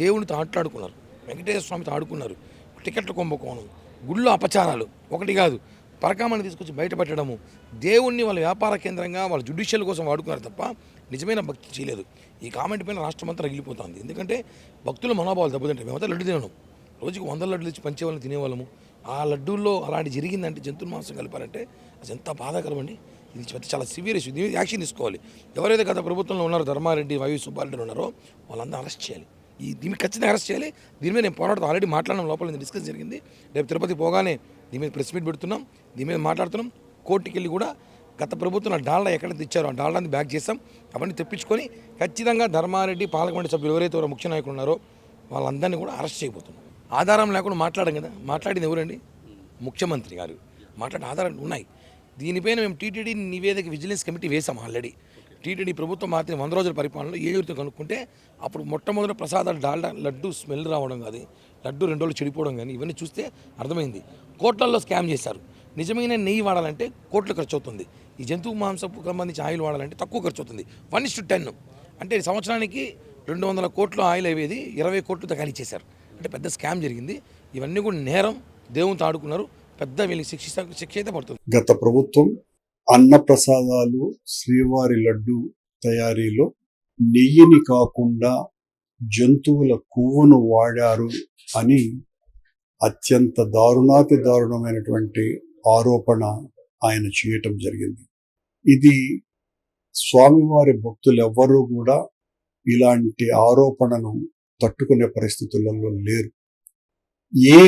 దేవునితో ఆటలాడుకున్నారు. వెంకటేశ్వర స్వామితో ఆడుకున్నారు. టికెట్ల కుంభకోణం గుళ్ళు అపచారాలు ఒకటి కాదు పరకామని తీసుకొచ్చి బయటపెట్టడము దేవుణ్ణి వాళ్ళ వ్యాపార కేంద్రంగా వాళ్ళ జుడిషియల్ కోసం వాడుకున్నారు తప్ప నిజమైన భక్తి చేయలేదు. ఈ కామెంట్ పైన రాష్ట్రం అంతా రగిలిపోతుంది. ఎందుకంటే భక్తుల మనోభావాలు దెబ్బతింటాయి. మేమంతా లడ్డు తినడం రోజుకు వందల లడ్డులు ఇచ్చి పంచేవాళ్ళని తినేవాళ్ళము. ఆ లడ్డూల్లో అలాంటి జరిగిందంటే జంతువుల మాంసం కలిపారంటే అది ఎంత బాధాకరం అండి. ఇది చాలా సివియర్ ఇష్యూ దీని యాక్షన్ తీసుకోవాలి. ఎవరైతే గత ప్రభుత్వంలో ఉన్నారో ధర్మారెడ్డి వైవి సుబ్బారెడ్డి ఉన్నారో వాళ్ళందరూ అరెస్ట్ చేయాలి. ఈ దీన్ని ఖచ్చితంగా అరెస్ట్ చేయాలి. దీని మీద నేను పోరాడుతూ ఆల్రెడీ మాట్లాడడం లోపల డిస్కస్ జరిగింది. రేపు తిరుపతి పోగానే దీని మీద ప్రెస్ మీట్ పెడుతున్నాం. దీని మీద మాట్లాడుతున్నాం. కోర్టుకి వెళ్ళి కూడా గత ప్రభుత్వం డాల్డా ఎక్కడ తెచ్చారో ఆ డాల్డాని బ్యాక్ చేస్తాం అవన్నీ తెప్పించుకొని ఖచ్చితంగా ధర్మారెడ్డి పాలకమండలి సభ్యులు ఎవరైతే ఎవరో ముఖ్య నాయకులు ఉన్నారో వాళ్ళందరినీ కూడా అరెస్ట్ చేయబోతున్నాం. ఆధారం లేకుండా మాట్లాడడం కదా. మాట్లాడింది ఎవరండి? ముఖ్యమంత్రి గారు. మాట్లాడే ఆధారాలు ఉన్నాయి. దీనిపైన మేము టీటీడీ నివేదిక విజిలెన్స్ కమిటీ వేసాం ఆల్రెడీ టీటీడీ ప్రభుత్వం మాత్రం వంద రోజుల పరిపాలనలో ఏడుగురితో కనుక్కుంటే అప్పుడు మొట్టమొదటి ప్రసాదాలు డాల్డా లడ్డు స్మెల్ రావడం కానీ లడ్డు రెండు రోజులు చెడిపోవడం కానీ ఇవన్నీ చూస్తే అర్థమైంది. కోట్లల్లో స్కామ్ చేశారు. నిజమైన నెయ్యి వాడాలంటే కోట్లు ఖర్చు అవుతుంది ఈ జంతువు మాంసపు సంబంధించి ఆయిల్ వాడాలంటే తక్కువ ఖర్చు అవుతుంది వన్ ఇస్ టు టెన్. అంటే సంవత్సరానికి రెండు వందల కోట్లు ఆయిల్ అయ్యేది ఇరవై కోట్లు తగాలిచ్చేశారు అంటే పెద్ద స్కామ్ జరిగింది. ఇవన్నీ కూడా నేరం. దేవునితో ఆడుకున్నారు పెద్ద వీళ్ళకి శిక్ష శిక్ష అయితే పడుతుంది. గత ప్రభుత్వం అన్నప్రసాదాలు శ్రీవారి లడ్డు తయారీలో నెయ్యిని కాకుండా జంతువుల కొవ్వును వాడారు అని అత్యంత దారుణాతి దారుణమైనటువంటి ఆరోపణ ఆయన చేయటం జరిగింది. ఇది స్వామివారి భక్తులు ఎవ్వరూ కూడా ఇలాంటి ఆరోపణను తట్టుకునే పరిస్థితులలో లేరు. ఏ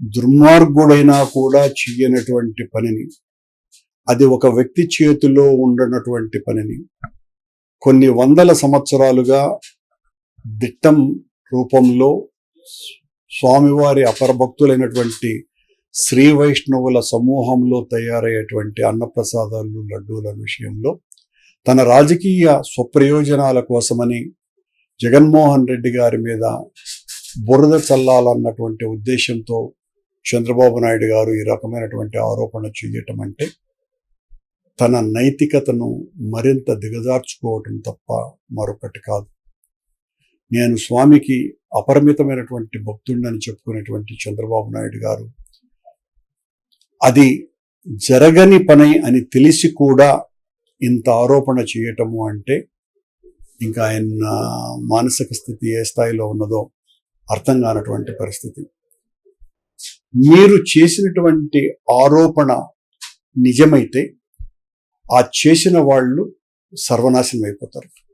దుర్మార్గుడైనా కూడా చెయ్యనటువంటి పనిని అది ఒక వ్యక్తి చేతిలో ఉండనటువంటి పనిని కొన్ని వందల సంవత్సరాలుగా దిట్టం రూపంలో స్వామివారి అపరభక్తులైనటువంటి శ్రీ వైష్ణవుల సమూహంలో తయారయ్యేటువంటి అన్నప్రసాదాలు లడ్డూల విషయంలో తన రాజకీయ స్వప్రయోజనాల కోసమని జగన్మోహన్ రెడ్డి గారి మీద బురద చల్లాలన్నటువంటి ఉద్దేశంతో చంద్రబాబు నాయుడు గారు ఈ రకమైనటువంటి ఆరోపణ చేయటం అంటే తన నైతికతను మరింత దిగజార్చుకోవటం తప్ప మరొకటి కాదు. నేను స్వామికి అపరిమితమైనటువంటి భక్తుడిని చెప్పుకునేటువంటి చంద్రబాబు నాయుడు గారు అది జరగని పని అని తెలిసి కూడా ఇంత ఆరోపణ చేయటము అంటే ఇంకా ఆయన మానసిక స్థితి ఏ స్థాయిలో ఉన్నదో అర్థం కానటువంటి పరిస్థితి. మీరు చేసినటువంటి ఆరోపణ నిజమైతే ఆ చేసిన వాళ్ళు సర్వనాశనం అయిపోతారు.